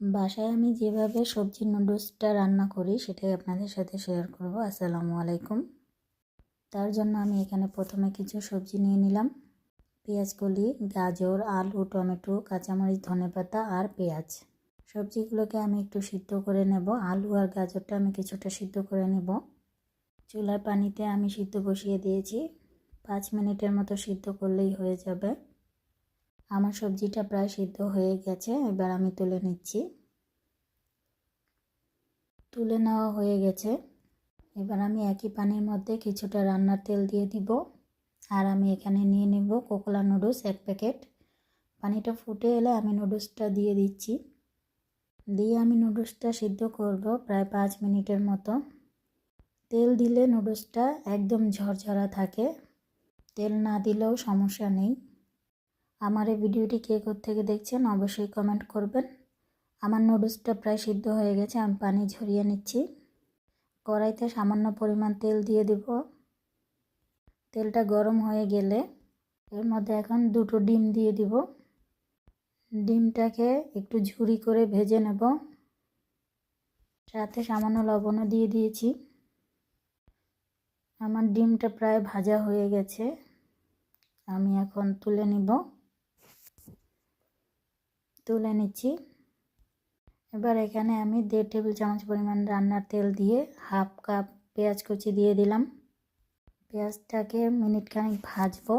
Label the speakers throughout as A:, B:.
A: বাসায় আমি যেভাবে সবজি নুডলসটা রান্না করি, সেটাই আপনাদের সাথে শেয়ার করব। আসসালামু আলাইকুম। তার জন্য আমি এখানে প্রথমে কিছু সবজি নিয়ে নিলাম। পেঁয়াজ কলি, গাজর, আলু, টমেটো, কাঁচামরিচ ধনেপাতা আর পেঁয়াজ। সবজিগুলোকে আমি একটু সিদ্ধ করে নেব। আলু আর গাজরটা আমি কিছুটা সিদ্ধ করে নেব। চুলার পানিতে আমি সিদ্ধ বসিয়ে দিয়েছি। পাঁচ মিনিটের মতো সিদ্ধ করলেই হয়ে যাবে। আমার সবজিটা প্রায় সিদ্ধ হয়ে গেছে, এবার আমি তুলে নিচ্ছি। তুলে নেওয়া হয়ে গেছে। এবার আমি একই পানির মধ্যে কিছুটা রান্নার তেল দিয়ে দিব। আর আমি এখানে নিয়ে নেব কোকোলা নুডলস এক প্যাকেট। পানিটা ফুটে এলে আমি নুডলসটা দিয়ে দিচ্ছি। দিয়ে আমি নুডলসটা সিদ্ধ করব প্রায় পাঁচ মিনিটের মতো। তেল দিলে নুডলসটা একদম ঝরঝরা থাকে। তেল না দিলেও সমস্যা নেই। আমার এই ভিডিওটি কে থেকে দেখছেন অবশ্যই কমেন্ট করবেন। আমার নুডলসটা প্রায় সিদ্ধ হয়ে গেছে, আমি পানি ঝরিয়ে নিচ্ছি। কড়াইতে সামান্য পরিমাণ তেল দিয়ে দেব। তেলটা গরম হয়ে গেলে এর মধ্যে এখন দুটো ডিম দিয়ে দিব। ডিমটাকে একটু ঝুরি করে ভেজে নেব। সাথে সামান্য লবণও দিয়ে দিয়েছি। আমার ডিমটা প্রায় ভাজা হয়ে গেছে। আমি এখন তুলে নিব। তুলে নিচ্ছি। এবার এখানে আমি দেড় টেবিল চামচ পরিমাণ রান্নার তেল দিয়ে হাফ কাপ পেঁয়াজ কুচি দিয়ে দিলাম। পেঁয়াজটাকে মিনিটখানিক ভাজবো।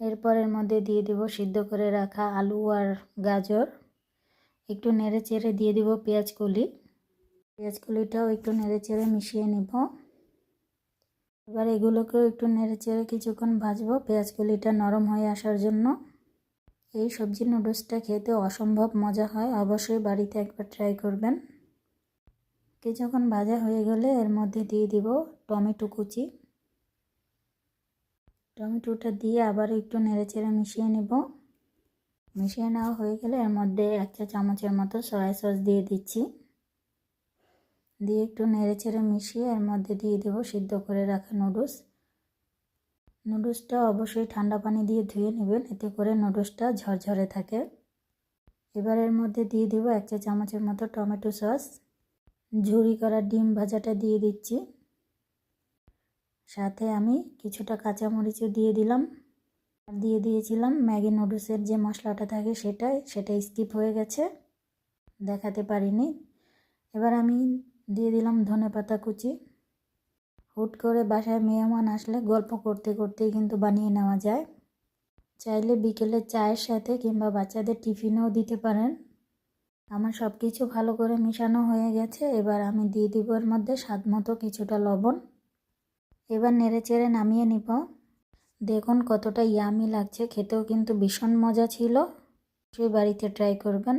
A: এরপর এর মধ্যে দিয়ে দিব সিদ্ধ করে রাখা আলু আর গাজর। একটু নেড়ে চেড়ে দিয়ে দিব পেঁয়াজ কলি। পেঁয়াজ কলিটাও একটু নেড়ে চেড়ে মিশিয়ে নিব। এবার এগুলোকেও একটু নেড়ে চেড়ে কিছুক্ষণ ভাজবো। পেঁয়াজ কলিটা নরম হয়ে আসার জন্য এই সবজি নুডলসটা খেতে অসম্ভব মজা হয়, অবশ্যই বাড়িতে একবার ট্রাই করবেন। কিছুক্ষণ ভাজা হয়ে গেলে এর মধ্যে দিয়ে দিব টমেটো কুচি। টমেটোটা দিয়ে আবার একটু নেড়েচেড়ে মিশিয়ে নেব। মিশিয়ে নেওয়া হয়ে গেলে এর মধ্যে এক চা চামচের মতো সয়া সস দিয়ে দিচ্ছি। দিয়ে একটু নেড়েচেড়ে মিশিয়ে এর মধ্যে দিয়ে দেবো সিদ্ধ করে রাখা নুডলস। নুডলসটা অবশ্যই ঠান্ডা পানি দিয়ে ধুয়ে নেবেন, এতে করে নুডলসটা ঝরঝরে থাকে। এবার এর মধ্যে দিয়ে দেবো এক চা চামচের মতো টমেটো সস। ঝুরি করা ডিম ভাজাটা দিয়ে দিচ্ছি। সাথে আমি কিছুটা কাঁচামরিচও দিয়ে দিলাম। দিয়ে দিয়েছিলাম ম্যাগি নুডলসের যে মশলাটা থাকে সেটাই সেটা স্কিপ হয়ে গেছে, দেখাতে পারিনি। এবার আমি দিয়ে দিলাম ধনে পাতা কুচি। হুট করে বাসায় মেহমান আসলে গল্প করতে করতেই কিন্তু বানিয়ে নেওয়া যায়। চাইলে বিকেলে চায়ের সাথে কিংবা বাচ্চাদের টিফিনেও দিতে পারেন। আমার সব কিছু ভালো করে মেশানো হয়ে গেছে, এবার আমি দিয়ে দিব এর মধ্যে স্বাদ মতো কিছুটা লবণ। এবার নেড়ে চেড়ে নামিয়ে নিব। দেখুন কতটা ইয়ামি লাগছে, খেতেও কিন্তু ভীষণ মজা ছিল। সেই বাড়িতে ট্রাই করবেন।